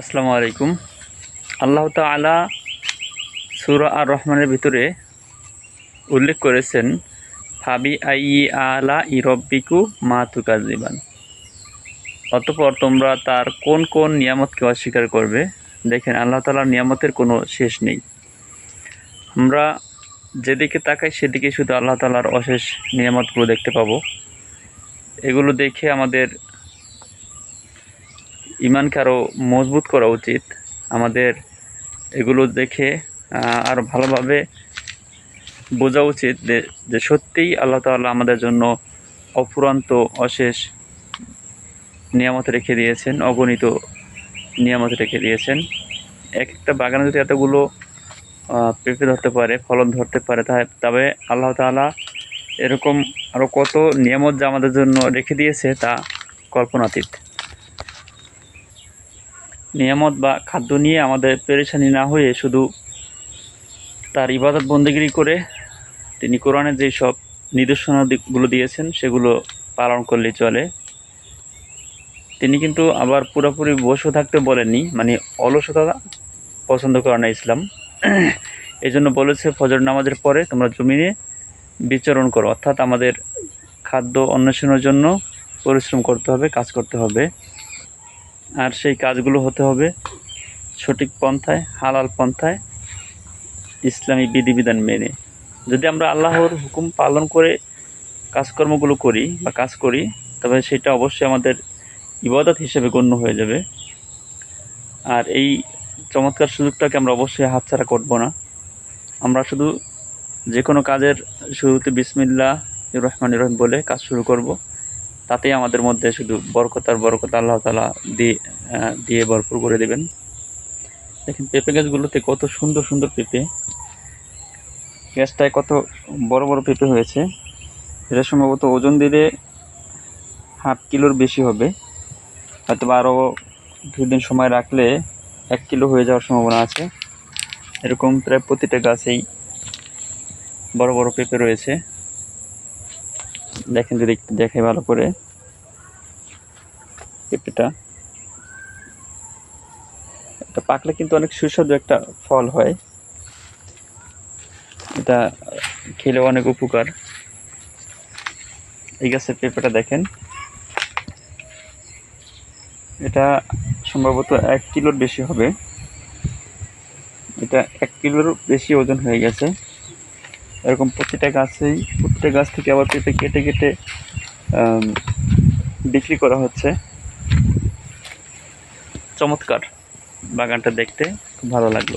আসসালামু আলাইকুম। আল্লাহ তাআলা সূরা আর রহমানের ভিতরে উল্লেখ করেছেন, ফাবি আই আলা ইরব্বিকু মা তুকাজিবান অতপর তোমরা তার কোন কোন নিয়ামতকে অস্বীকার করবে? দেখেন, আল্লাহ তাআলার নিয়ামতের কোনো শেষ নেই। আমরা যেদিকে তাকাই সেদিকে শুধু আল্লাহ তালার অশেষ নিয়ামতগুলো দেখতে পাবো। এগুলো দেখে আমাদের ইমানকে আরও মজবুত করা উচিত। আমাদের এগুলো দেখে আরও ভালোভাবে বোঝা উচিত যে সত্যিই আল্লাহ তাআলা আমাদের জন্য অফুরন্ত, অশেষ নিয়ামত রেখে দিয়েছেন, অগণিত নিয়ামত রেখে দিয়েছেন। এক একটা বাগানে যদি এতগুলো পেঁপে ধরতে পারে, ফলন ধরতে পারে তবে আল্লাহ তাআলা এরকম আরও কত নিয়ামত যা আমাদের জন্য রেখে দিয়েছে তা কল্পনাতীত। নিয়ামত বা খাদ্য নিয়ে আমাদের পেরেশানি না হয়ে শুধু তার ইবাদত বন্দেগিরি করে তিনি কোরআনের যেই সব নির্দেশনাগুলো দিয়েছেন, সেগুলো পালন করলেই চলে। তিনি কিন্তু আবার পুরোপুরি বসে থাকতে বলেননি মানে অলসতা পছন্দ করে না ইসলাম। এই জন্য বলেছে, ফজর নামাজের পরে তোমরা জমিনে বিচরণ করো, অর্থাৎ আমাদের খাদ্য অন্বেষণের জন্য পরিশ্রম করতে হবে, কাজ করতে হবে। আর সেই কাজগুলো হতে হবে সঠিক পন্থায়, হালাল পন্থায়, ইসলামী বিধিবিধান মেনে। যদি আমরা আল্লাহর হুকুম পালন করে কাজকর্মগুলো করি বা কাজ করি, তবে সেটা অবশ্যই আমাদের ইবাদত হিসেবে গণ্য হয়ে যাবে। আর এই চমৎকার সুযোগটাকে আমরা অবশ্যই হাতছাড়া করব না। আমরা শুধু যে কোনো কাজের শুরুতে বিসমিল্লাহ রহমান রহিম বলে কাজ শুরু করব। তাতেই আমাদের মধ্যে শুধু বরকত আর বরকত আল্লাহ তালা দিয়ে দিয়ে ভরপুর করে দেবেন। দেখেন পেঁপে গাছগুলোতে কত সুন্দর সুন্দর পেঁপে। গাছটায় কত বড় বড় পেঁপে হয়েছে। এটা সম্ভবত ওজন দিলে হাফ কিলোর বেশি হবে। হয়তো আরও কিছুদিন সময় রাখলে এক কিলো হয়ে যাওয়ার সম্ভাবনা আছে। এরকম প্রায় প্রতিটা গাছেই বড় বড় পেঁপে রয়েছে। দেখেন যদি একটু দেখে ভালো করে। পেঁপেটা। এটা পাকলে কিন্তু অনেক সুস্বাদু একটা ফল হয়। এটা খেলেও অনেক উপকার। এই গাছের পেঁপেটা দেখেন। এটা সম্ভবত এক কিলোর বেশি হবে। এটা এক কিলোর বেশি ওজন হয়ে গেছে। এরকম প্রতিটা গাছেই, প্রতিটা গাছ থেকে আবার পেঁপে কেটে কেটে বিক্রি করা হচ্ছে। চমৎকার বাগানটা দেখতে, খুব ভালো লাগল।